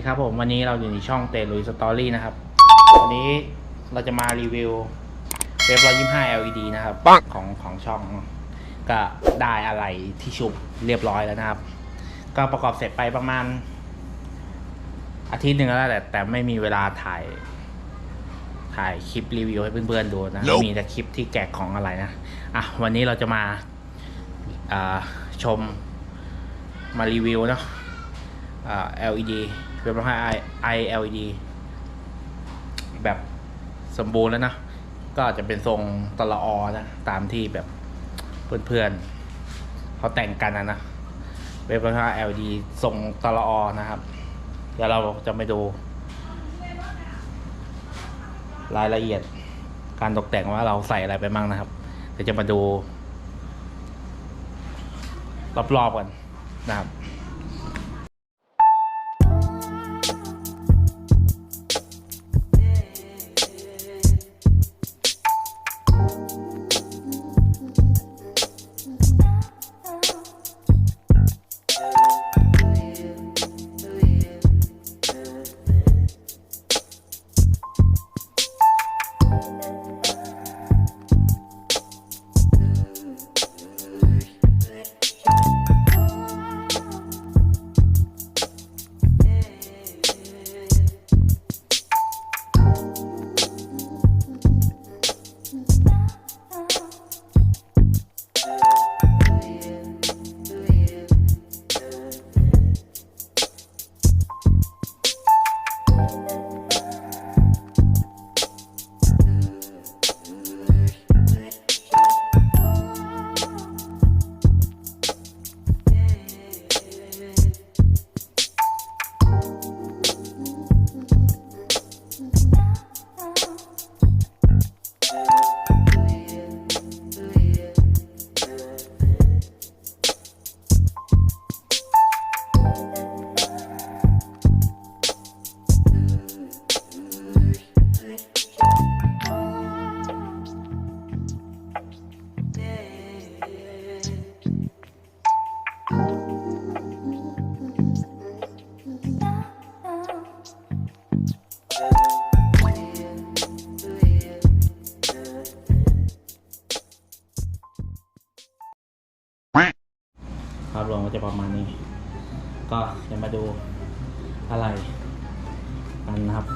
ดีครับผมวันนี้เราอยู่ในช่องเตลุยสตอรี่นะครับ วันนี้เราจะมารีวิวเว็บ125 LED นะครับของของช่องก็ได้อะไรที่ชุบเรียบร้อยแล้วนะครับ ก็ประกอบเสร็จไปประมาณ อาทิตย์หนึ่งแล้วแหละแต่แต่ไม่มีเวลาถ่าย ถ่ายคลิปรีวิวให้เพื่อนๆดูนะ Nope มีแต่คลิปที่แกะของอะไรนะอะวันนี้เราจะมาอ่าชมมารีวิวเนาะอ่า LED เว็บร้อย I LED แบบสมบูรณ์แล้วนะ ก็จะเป็นทรงตละออนะ ตามที่แบบเพื่อนๆเขาแต่งกันนะนะเว็บร้อย LED ทรงตละออนะครับ เดี๋ยวเราจะไปดู รายละเอียดการตกแต่งว่าเราใส่อะไรไปบ้างนะครับ เดี๋ยวจะมาดู รอบๆกันนะครับ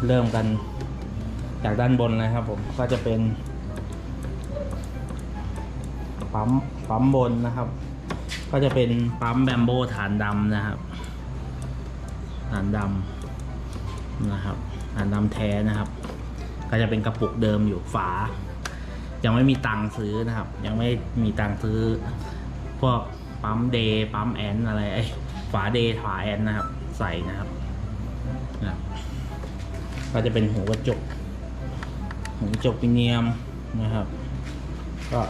เริ่มกันจากด้านบนนะครับผมก็จะเป็นปั๊มปั๊มบนนะครับ ก็จะเป็นปั๊มแบมโบฐานดำนะครับ ฐานดำนะครับฐานดำแท้นะครับ ก็จะเป็นกระปุกเดิมอยู่ฝา ยังไม่มีตังค์ซื้อนะครับ ยังไม่มีตังค์ซื้อ พวกปั๊มเดย์ปั๊มแอนอะไรไอ้ฝาเดย์ฝาแอนนะครับ ใส่นะครับนะครับ ก็จะเป็นหูกระจกหูกระจกปิเนียมนะครับ ก็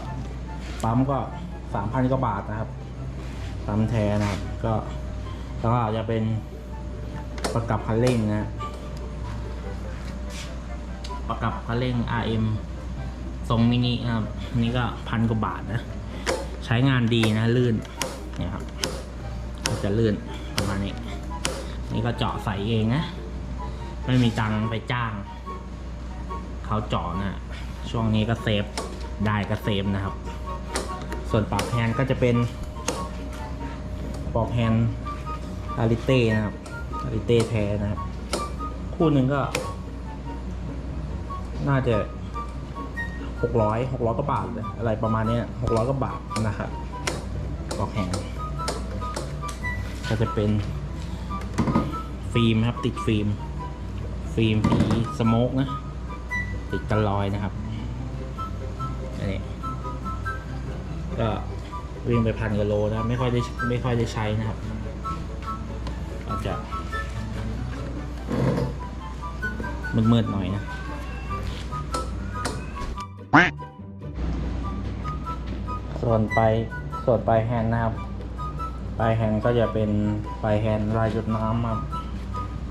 ปั๊มก็สามพันกว่าบาทนะครับปั๊มแท้นะครับ ก็แล้วก็จะเป็นประกับคันเร่งนะประกับคันเร่ง RM ทรงมินินะครับนี่ก็พันกว่าบาทนะ ใช้งานดีนะลื่นนี่ยครับก็จะลื่นประมาณนี้ นี่ก็เจาะใส่เองนะ ไม่มีตังไปจ้าง เขาเจาะนะช่วงนี้ก็เซฟได้ก็เซฟนะครับ ส่วนปากแฮนก็จะเป็นปอกแฮนอาริเต้นะครับอาริเต้แท้นะครับ คู่หนึ่งก็ น่าจะหกร้อยหกร้อยกว่าบาทเลยอะไรประมาณนี้หกร้อยกว่าบาทนะครับปอกแฮนก็จะเป็นฟิล์มครับติดฟิล์ม ฟิล์มสีสโมกนะ ติดกันรอยนะครับอันนี้ก็วิ่งไปพันกิโลนะ ไม่ค่อยได้ไม่ค่อยได้ใช้นะครับอาจจะมืดๆหน่อยนะส่วนไปส่วนปลายแฮนด์นะครับปลายแฮนด์ก็จะเป็นปลายแฮนด์ลายจุดน้ำครับ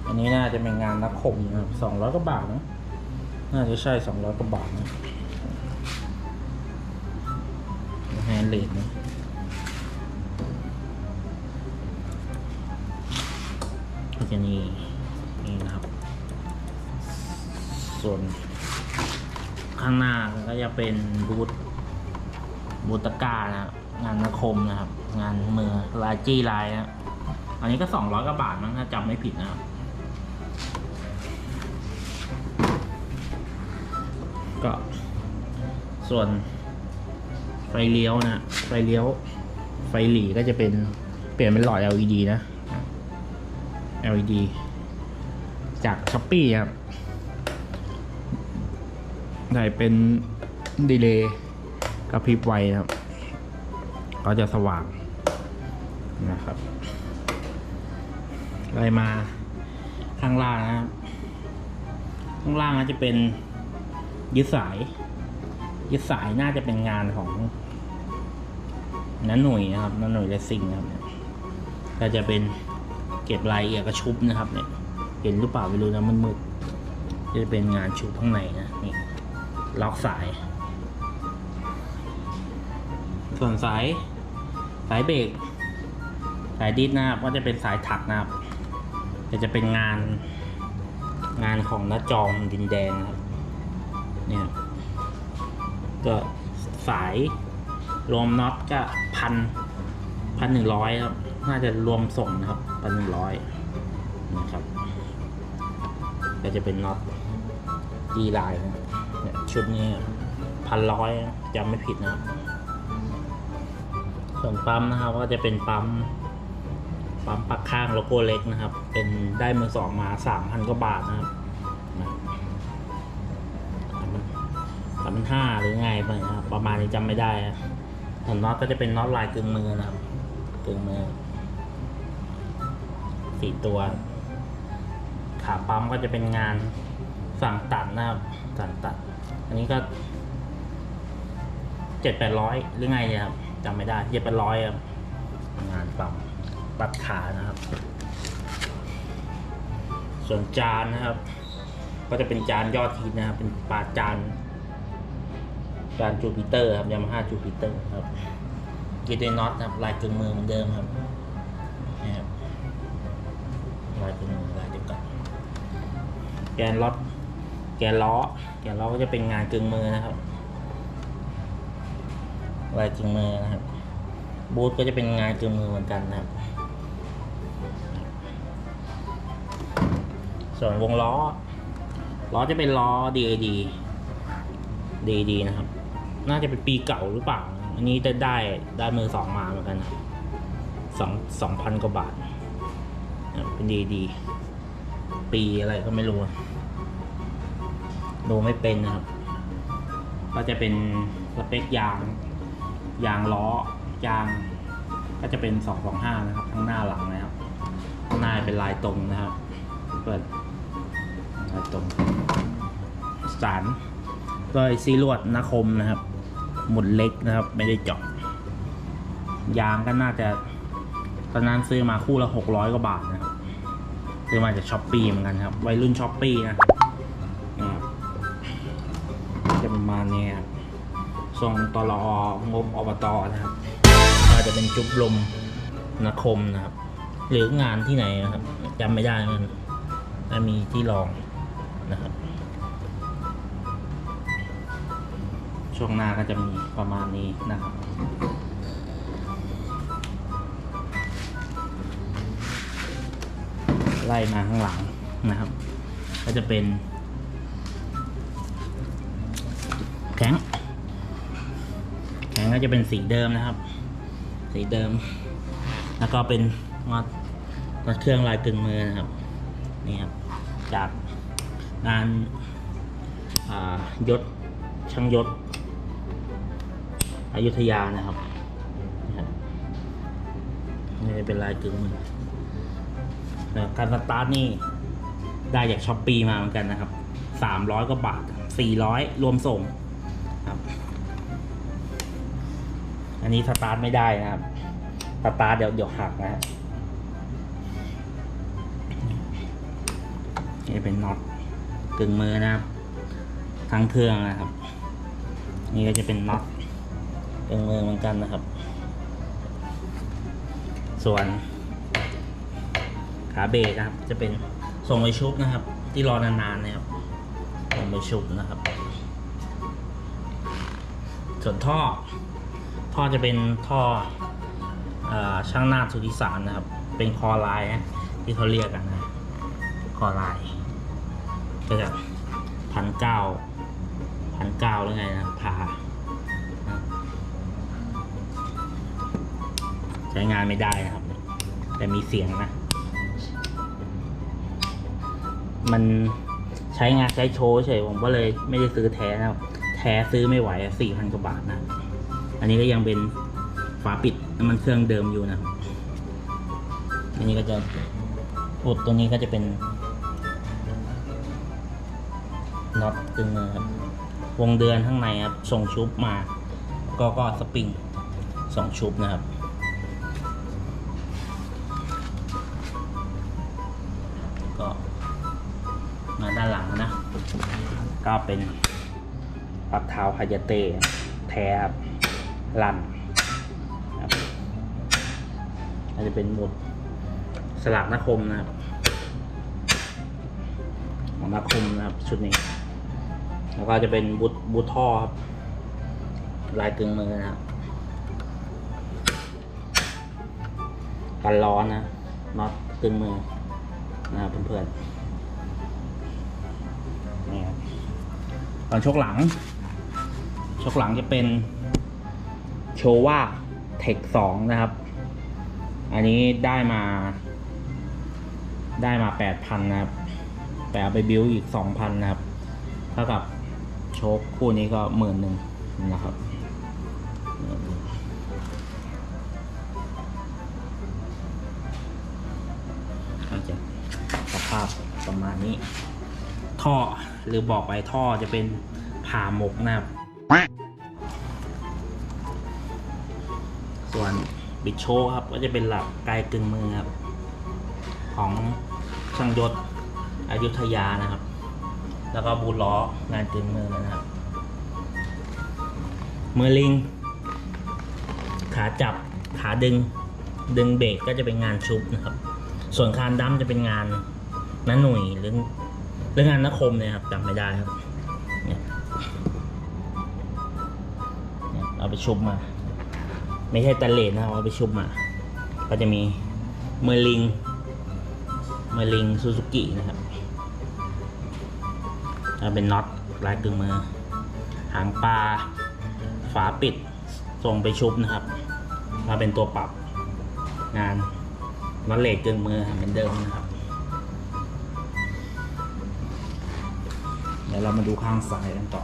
อันนี้น่าจะเป็นงานนักขมนะครับสองร้อยกว่าบาทนะน่าจะใช่สองร้อยกว่าบาทนะแฮนด์เลดนะก็จะนี่นะครับ ส่วน ข้างหน้าก็จะเป็นบูธบูตกานะครับงานนคมนะครับ งานมือลายจี้ลายนะอันนี้ก็สองร้อยกว่าบาทมั้งถ้าจำไม่ผิดนะครับ ก็ ส่วนไฟเลี้ยวนะไฟเลี้ยว ไฟหลีก็จะเป็นเปลี่ยนเป็นหลอด LED นะ LED จากช้อปปี้ครับได้เป็นดีเลย์กระพริบไวครับ ก็จะสว่างนะครับไล่มาข้างล่างนะครับ ข้างล่างจะเป็น ยึดสาย ยึดสายน่าจะเป็นงานของน้าหน่วยนะครับน้าหน่วยเลสซิ่งนะครับก็จะเป็นเก็บรายละเอียดกระชุบนะครับเนี่ยเห็นหรือเปล่าไม่รู้นะมันมืดจะเป็นงานชุบข้างในนะนี่ล็อกสาย ส่วนสายสายเบรกสายดิสนะครับก็จะเป็นสายถักนะครับก็จะเป็นงานงานของน้าจอมดินแดงครับ เนี่ยก็สายรวมน็อตก็พันพันหนึ่งร้อยครับ น่าจะรวมส่งนะครับพันหนึ่งร้อยนะครับ ก็จะเป็นน็อตดีไลน์นะเนี่ยชุดนี้พันร้อยจำไม่ผิดนะครับ ส่วนปั๊มนะครับก็จะเป็นปั๊มปั๊มปักข้างโลโก้เล็กนะครับ เป็นได้มือสองมาสามพันกว่าบาทนะครับ พันห้าหรือไงไปครับประมาณนี้จำไม่ได้นะส่วนน็อตก็จะเป็นน็อตลายกึ่งมือนะครับกึ่งมือสี่ตัว ขาปั๊มก็จะเป็นงานสั่งตัดนะครับสั่งตัด อันนี้ก็เจ็ดแปดร้อยหรือไงเนี่ยครับจำไม่ได้เจ็ดแปดร้อยครับงานปั๊มตัดขานะครับ ส่วนจานนะครับ ก็จะเป็นจานยอดฮิตนะครับ เป็นปลาจาน จานจูปิเตอร์ครับยามาฮ่าจูปิเตอร์ครับกีดวยน็อตครับลายกึ่งมือเหมือนเดิมครับนี่ครับลายกึ่งมือลายเดียวกันแกนล็อตแกนล้อ แกนล้อก็จะเป็นงานกึ่งมือนะครับลายกึ่งมือนะครับ บูทก็จะเป็นงานกึ่งมือเหมือนกันนะครับ ส่วนวงล้อ ล้อจะเป็นล้อ DAD DAD นะครับ น่าจะเป็นปีเก่าหรือเปล่า อันนี้ได้ได้ได้มือสองมาเหมือนกันนะสองสองพันกว่าบาท เป็น DAD ปีอะไรก็ไม่รู้ดูไม่เป็นนะครับ ก็จะเป็นสเปคยาง ยางล้อยาง ก็จะเป็น 225 นะครับ ทั้งหน้าหลังนะครับข้างหน้าเป็นลายตรงนะครับ เปิดลายตรงสารโดยซีลวดนาคมนะครับ หมุดเล็กนะครับ ไม่ได้เจาะยางก็น่าจะตอนนั้นซื้อมาคู่ละ600กว่าบาทนะครับซื้อมาจากช้อปปี้เหมือนกันครับวัยรุ่นช้อปปี้นะนะครับจะประมาณนี้ครับส่งตลองบอบตนะครับอาจจะเป็นจุบลมนคมนะครับ หรืองานที่ไหนนะครับจำไม่ได้มันมีที่ลองนะครับ ช่วงหน้าก็จะมีประมาณนี้นะครับ ไล่มาข้างหลังนะครับ ก็จะเป็น แข็ง แข็งก็จะเป็นสีเดิมนะครับ สีเดิม แล้วก็เป็นน็อตน็อตเครื่องลายกึ่งมือนะครับ นี่ครับ จากงานายศช่างยศ อยุธยานะครับนี่เป็นลายกึ่งมือการสตาร์ทนี่ได้จากช้อปปีมาเหมือนกันนะครับสามร้อยกว่าบาทสี่ร้อยรวมส่งครับ อันนี้สตาร์ทไม่ได้นะครับ สตาร์ทเดี๋ยวเดี๋ยวหักนะฮะนี่เป็นน็อตกึ่งมือนะครับ ทั้งเครื่องนะครับ นี่ก็จะเป็นน็อต กึ่งมือเหมือนกันนะครับ ส่วนขาเบรกนะครับ จะเป็นทรงไอชุบนะครับ ที่รอนานๆนะครับทรงเบไปชุบนะครับ ส่วนท่อ ท่อจะเป็นท่ออช่างนาฏสุทธิสารนะครับ เป็นคอไลน์นะที่เขาเรียกกันนะคอไลน์ก็จะพันเก้าพันเก้าหรือไงนะพา ใช้งานไม่ได้นะครับ แต่มีเสียงนะ มันใช้งานใช้โชว์เฉยผมก็เลยไม่ได้ซื้อแท้นะครับ แท้ซื้อไม่ไหวสี่พันกว่าบาทนะ อันนี้ก็ยังเป็นฝาปิดน้ำมันเครื่องเดิมอยู่นะครับอันนี้ก็จะอุดตรงนี้ก็จะเป็นน็อตตึงมือครับวงเดือนข้างในครับส่งชุบมา ก็ก็สปริงสองชุบนะครับ ก็เป็นปักเท้าฮายาเต้แท้ครับลันครับอันจะเป็นหมุดสลักนาคมนะครับ ของนาคมนะครับชุดนี้ แล้วก็จะเป็นบุตบูทท่อครับ ลายกึ่งมือนะครับกันร้อนนะน็อตกึ่งมือนะครับเพื่อนๆนี่ครับ ตอนชกหลัง ชกหลังจะเป็นโชว่าเทคสองนะครับ อันนี้ได้มา ได้มาแปดพันนะครับ แต่เอาไปบิวอีกสองพันนะครับ เท่ากับโชคคู่นี้ก็หมื่นหนึ่งนะครับก็จะสภาพประมาณนี้ท่อ หรือบอกไปท่อจะเป็นผ่าหมกนะครับ ส่วนบิดโชว์ครับก็จะเป็นหลักไกลกึ่งมือครับ ของช่างยศอยุธยานะครับ แล้วก็บูล้องานกึ่งมือนะครับ มือลิง ขาจับขาดึงดึงเบรกก็จะเป็นงานชุบนะครับ ส่วนคานดั้มจะเป็นงานน้าหนุ่ยหรือ หรืองานนคมเนี่ยครับจำไม่ได้ครับเนี่ยเอาไปชุบมา ไม่ใช่ตะเลนนะครับเอาไปชุบมา ก็จะมีมือลิงมือลิงซูซูกินะครับจะเป็นน็อตลายกึ่งมือ หางปลา ฝาปิดส่งไปชุบนะครับ มาเป็นตัวปรับงานน็อตเหล็กกึ่งมือเหมือนเดิมนะครับ ดี๋ยวเรามาดูข้างซ้ายกันต่อ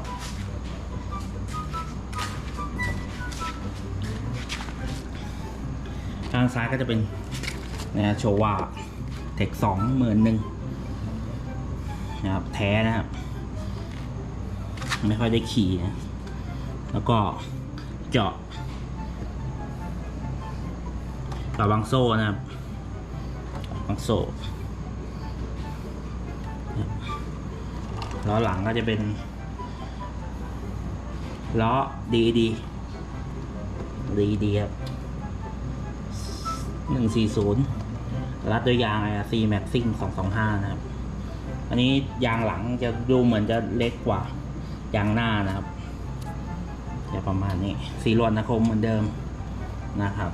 ข้างซ้ายก็จะเป็นนะโชว่าเทคสองหมื่นหนึ่งนะครับแท้นะครับ ไม่ค่อยได้ขี่นะ แล้วก็เจาะกับบางโซ่นะครับบางโซ่ ล้อหลังก็จะเป็นล้อดีดีดีดีครับหนึ่งสี่ศูนย์รัดด้วยยางไอซีแม็กซิ่งสองสองห้านะครับ อันนี้ยางหลังจะดูเหมือนจะเล็กกว่ายางหน้านะครับจะประมาณนี้ สีลวดนะคมเหมือนเดิมนะครับ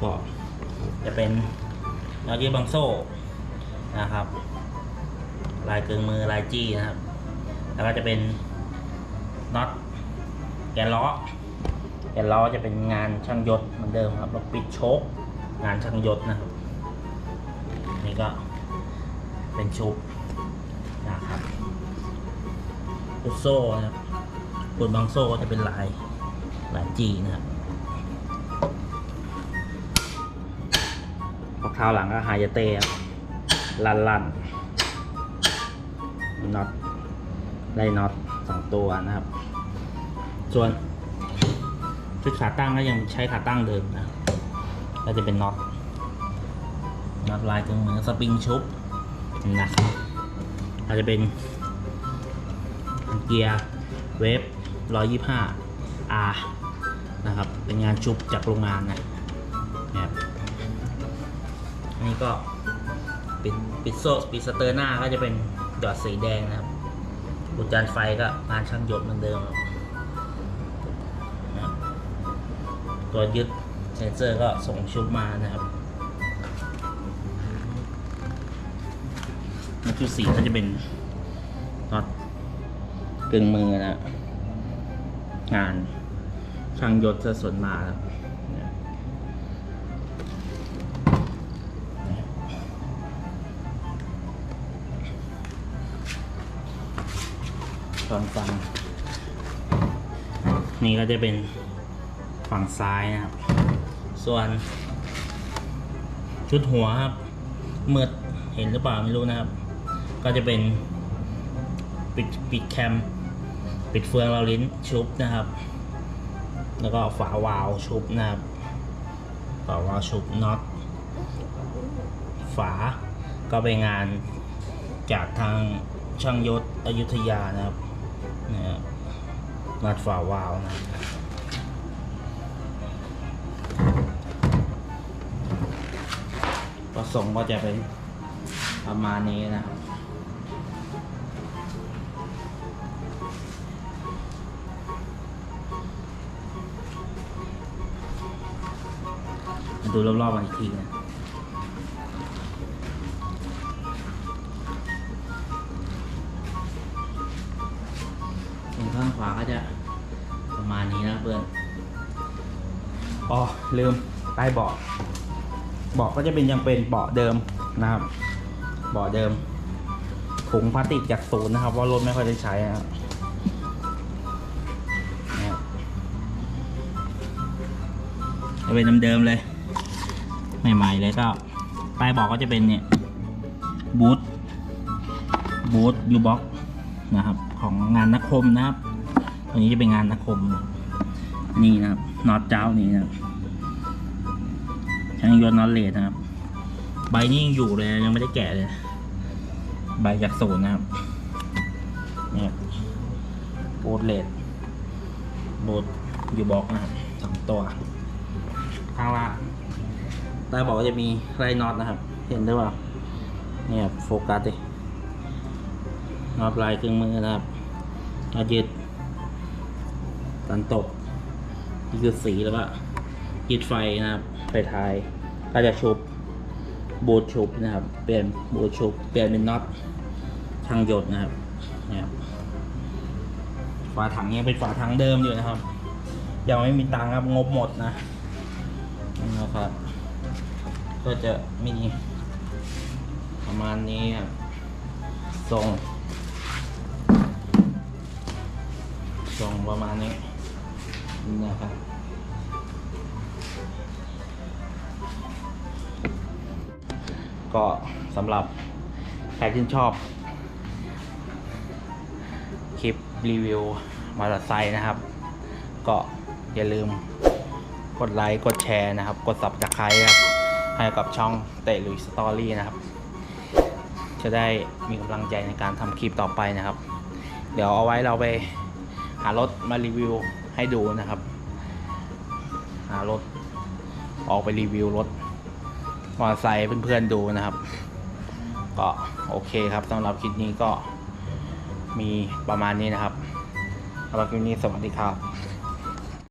ก็จะเป็นยอดยืดบังโซ่นะครับ ลายเกึงมือลายจี้นะครับ แล้วก็จะเป็นน็อตแกนล้อแกนล้อจะเป็นงานช่างยศเหมือนเดิมครับแล้วปิดโชคงานช่างยศนะครับนี่ก็เป็นชุบนะครับปุดโซ่นะครับปุดบางโซ่ก็จะเป็นลายลายจีนะครับพอคราวหลังก็ไฮยเต้ครับลันลัน น็อตได้น็อตสองตัวนะครับ ส่วนชุดขาตั้งก็ยังใช้ขาตั้งเดิมนะ ก็จะเป็นน็อตน็อตลายเครื่องมือสปริงชุบนะครับอาจจะเป็นเกียร์เวฟ125 R นะครับ เป็นงานชุบจากโรงงานนะนะครับอันนี้ก็ปิดปิดโซ่ปิดสเตอร์หน้าก็จะเป็น หยอดสีแดงนะครับบุจานไฟก็งานช่างหยดเหมือนเดิมตัวยึดเซนเซอร์ก็ส่งชุดมานะครับแล้วชุดสีก็จะเป็นน็อตกึ่งมือนะ งานช่างยศจะสนมาครับเนี่ย ส่วนฝั่งนี่ก็จะเป็นฝั่งซ้ายนะครับ ส่วน ชุดหัวครับเมื่อเห็นหรือเปล่าไม่รู้นะครับ ก็จะเป็นปิดปิดแคม ปิดเฟืองเราลิ้นชุบนะครับ แล้วก็ฝาวาล์วชุบนะครับฝาวาล์วชุบน็อตฝาก็ไปงานจากทางช่างยศอยุธยานะครับ นะครับนัดฝาวาล์วนะครับก็ส่งก็จะเป็นประมาณนี้นะครับมาดูรอบๆกันอีกทีนะ ข้างขวาก็จะประมาณนี้นะเพื่อนอ๋อลืมใต้เบาะเบาะก็จะเป็นยังเป็นเบาะเดิมนะครับเบาะเดิมถุงพลาสติกจากศูนย์นะครับเพราะรถไม่ค่อยได้ใช้นะครับจะเป็นเดิมๆเลยใหม่ๆเลยก็ใต้เบอกก็จะเป็นเนี่ยบูทบูทยูบ็อกนะครับ ของงานนักคมนะครับ ตัวนี้จะเป็นงานนักคม นี่นะครับน็อตเจ้านี่นะครับช่างยนน็อตเลดนะครับ ใบนี้ยังอยู่เลยยังไม่ได้แกะเลย ใบจากศูนย์นะครับเนี่ยบูทเลดบูทยูบ็อกนะครับสองตัวข้างล่างใต้บอกว่าจะมีไล่น็อตนะครับ เห็นหรือเปล่าเนี่ยโฟกัสดิน็อตลายเครื่องมือนะครับน็อตยึด ตันตกนี่คือสีแล้วก็ยึดไฟนะครับไฟท้ายก็จะชุบบูทชุบนะครับ เปลี่ยนบูทชุบเปลี่ยนเป็นน็อตช่างหยดนะครับนี่ยครับฝาถังยังเป็นฝาถังเดิมอยู่นะครับ ยังไม่มีตังค์ครับงบหมดนะนะครับ ก็จะมีประมาณนี้ครับทรงทรงประมาณนี้ นะครับก็สำหรับใครที่ชอบ คลิปรีวิวมอเตอร์ไซค์นะครับ ก็อย่าลืมกดไลค์ กดแชร์นะครับ กด subscribe ครับ ให้กับช่องเตะลุยสตอรี่นะครับ จะได้มีกำลังใจในการทำคลิปต่อไปนะครับ เดี๋ยวเอาไว้เราไปหารถมารีวิวให้ดูนะครับ รถ ออกไปรีวิวรถมอเตอร์ไซค์ให้เพื่อนๆดูนะครับ ก็โอเคครับสำหรับคลิปนี้ก็มีประมาณนี้นะครับสำหรับคลิปนี้สวัสดีครับ